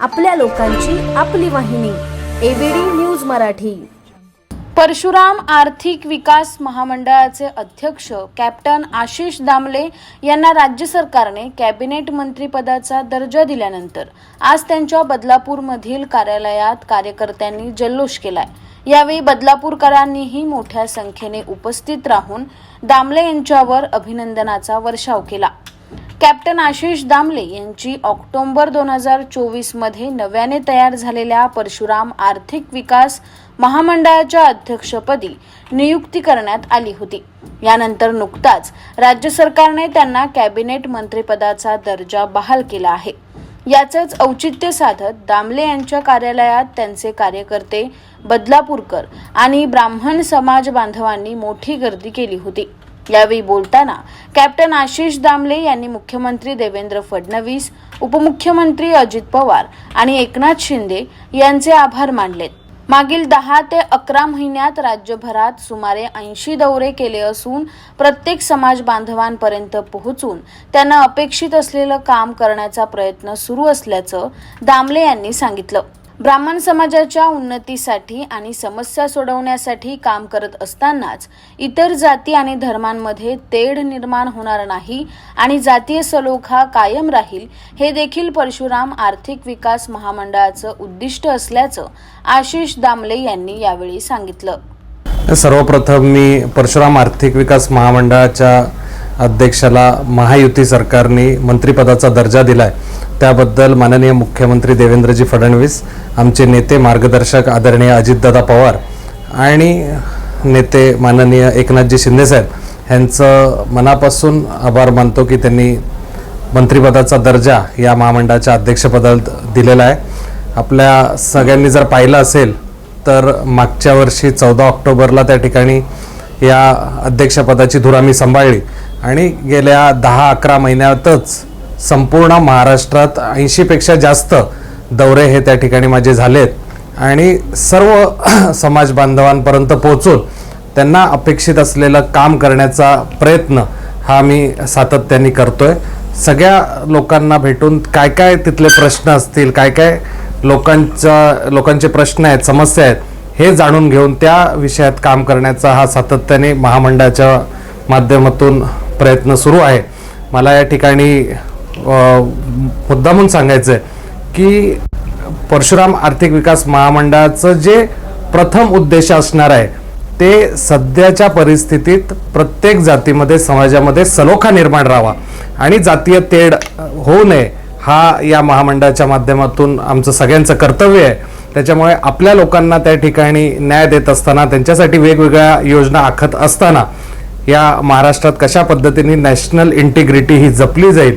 आपल्या लोकांची आपली वाहिनी एबीडी न्यूज मराठी. परशुराम आर्थिक विकास महामंडळाचे अध्यक्ष कॅप्टन आशिष दामले यांना राज्य सरकारने कॅबिनेट मंत्रीपदाचा दर्जा दिल्यानंतर आज त्यांच्या बदलापूरमधील कार्यालयात कार्यकर्त्यांनी जल्लोष केलाय. यावेळी बदलापूरकरांनीही मोठ्या संख्येने उपस्थित राहून दामले यांच्यावर अभिनंदनाचा वर्षाव केला. कॅप्टन आशिष दामले यांची ऑक्टोबर दोन हजार चोवीसमध्ये नव्याने तयार झालेल्या परशुराम आर्थिक विकास महामंडळाच्या अध्यक्षपदी नियुक्ती करण्यात आली होती. यानंतर नुकताच राज्य सरकारने त्यांना कॅबिनेट मंत्रिपदाचा दर्जा बहाल केला आहे. याचंच औचित्य साधत दामले यांच्या कार्यालयात त्यांचे कार्यकर्ते बदलापूरकर आणि ब्राह्मण समाज बांधवांनी मोठी गर्दी केली होती. यावेळी बोलताना कॅप्टन आशिष दामले यांनी मुख्यमंत्री देवेंद्र फडणवीस उपमुख्यमंत्री अजित पवार आणि एकनाथ शिंदे यांचे आभार मानलेत. मागील दहा ते अकरा महिन्यात राज्यभरात सुमारे ऐंशी दौरे केले असून प्रत्येक समाज बांधवांपर्यंत पोहोचून त्यांना अपेक्षित असलेलं काम करण्याचा प्रयत्न सुरू असल्याचं दामले यांनी सांगितलं. ब्राह्मण समाजाच्या उन्नतीसाठी आणि समस्या सोडवण्यासाठी काम करत असतानाच इतर जाती आणि धर्मांमध्ये तेढ निर्माण होणार नाही आणि जातीय सलोखा कायम राहील हे देखील परशुराम आर्थिक विकास महामंडळाचं उद्दिष्ट असल्याचं आशिष दामले यांनी यावेळी सांगितलं. सर्वप्रथम मी परशुराम आर्थिक विकास महामंडळाच्या अध्यक्षाला महायुती सरकारने मंत्रिपदाचा दर्जा दिला आहे त्याबद्दल माननीय मुख्यमंत्री देवेंद्रजी फडणवीस आमचे नेते मार्गदर्शक आदरणीय अजितदादा पवार आणि नेते माननीय एकनाथजी शिंदेसाहेब ह्यांचं मनापासून आभार मानतो की त्यांनी मंत्रिपदाचा दर्जा या महामंडळाच्या अध्यक्षपदात दिलेला आहे. आपल्या सगळ्यांनी जर पाहिलं असेल तर मागच्या वर्षी चौदा ऑक्टोबरला त्या ठिकाणी या अध्यक्षपदाची धुरा मी सांभाळली आणि गेल्या दहा अकरा महिन्यातच संपूर्ण महाराष्ट्रात ऐंशीपेक्षा जास्त दौरे हे त्या ठिकाणी माझे झालेत. आणि सर्व समाज बांधवांपर्यंत पोहोचून त्यांना अपेक्षित असलेलं काम करण्याचा प्रयत्न हा मी सातत्याने करतोय. सगळ्या लोकांना भेटून काय काय तिथले प्रश्न असतील काय काय लोकांच्या लोकांचे प्रश्न आहेत समस्या आहेत हे जाणून घेऊन त्या विषयात काम करण्याचा हा सातत्याने महामंडळाच्या माध्यमातून प्रयत्न सुरू आहे. मला या ठिकाणी मुद्दामून सांगायचं आहे की परशुराम आर्थिक विकास महामंडळाचं जे प्रथम उद्देश असणार आहे ते सध्याच्या परिस्थितीत प्रत्येक जातीमध्ये समाजामध्ये सलोखा निर्माण राहावा. आणि जातीय तेढ होऊ नये हा या महामंडळाच्या माध्यमातून आमचं सगळ्यांचं कर्तव्य आहे. त्याच्यामुळे आपल्या लोकांना त्या ठिकाणी न्याय देत असताना त्यांच्यासाठी वेगवेगळ्या योजना आखत असताना या महाराष्ट्रात कशा पद्धतीने नॅशनल इंटिग्रिटी ही जपली जाईल